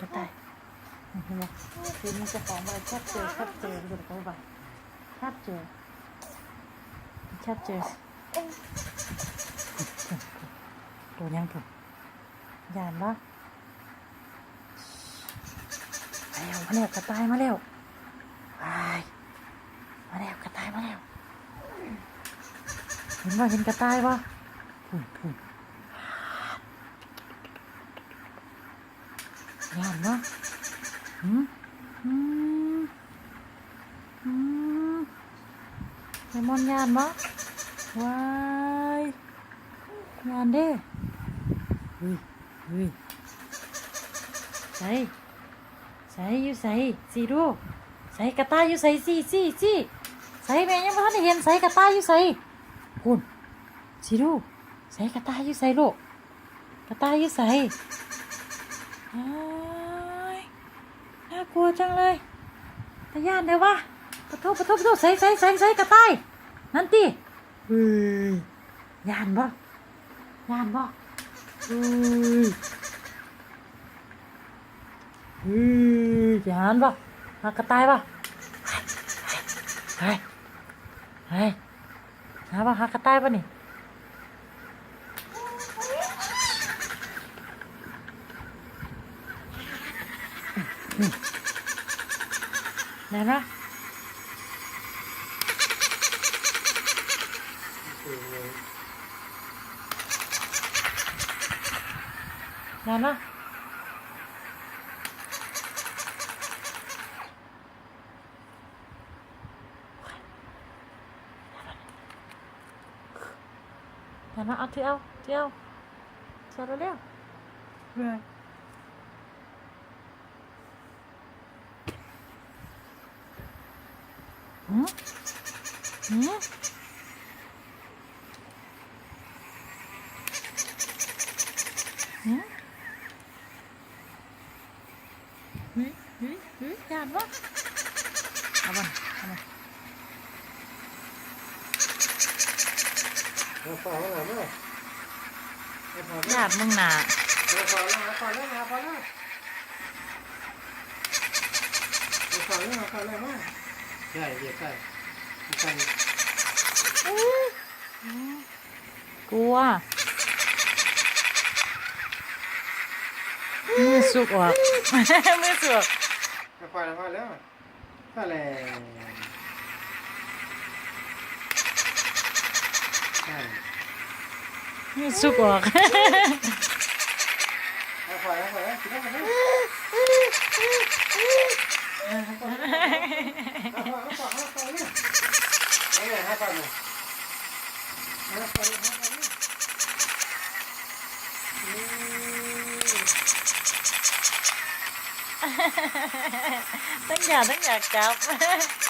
กระต่ายเห็นไหมคือมันจะของอะไรชัดเจนชัดเจนดูเขาไปชัดเจนชัดเจนตัวยังถูกยานปะมาแล้วมาแล้วกระต่ายมาแล้วไปมาแล้วกระต่ายมาแล้วเห็นว่าเห็นกระต่ายปะพุ่นพุ่น ยานปะหืมหืมหืมไอมอนยานปะว้ายยานเด้เฮ้ยเฮ้ยใส่ใส่อยู่ใส่สีดูใส่กระต่ายอยู่ใส่สิสิสิใส่แม่ยังไม่ทันได้เห็นใส่กระต่ายอยู่ใส่คุณสิลูกใส่กระต่ายอยู่ใส่ลูกกระต่ายอยู่ใส่อ้าย น่ากลัวจังเลยตาย่านเลยวะปะโทปะโทปะโทใส่ใส่ใส่ใส่กระต่ายนั่นติเฮ้ยย่านบ่ย่านบ่เฮ้ยเฮ้ยย่านบ่หากระต่ายบ่เฮ้ยเฮ้ยหาว่าหากระต่ายปะนี่ ไหนนะไหนนะไหนนะเอาที่เอาที่เอาเสร็จแล้วเร็วเร็ว หืมหืมหืมหืมหืมหืมยานวะเอาบ้านเอาบมาฝากแล้วเหรอแม่มาฝากญาติมึงหนามาฝากแล้วมาฝากแล้วมาฝากแล้วมาฝากแล้วมาฝากแล้วมา ใช่เดี๋ยวใช่ใช่กลัวมือสุกออกมือสุกมาฝากแล้วมาแล้วถ้าแรงใช่มือสุกออกมาฝากแล้วมาแล้วคิดว่ามาแล้วมาฝากมาฝากมาฝากเนี่ย นี่ไงมาฝากเนี่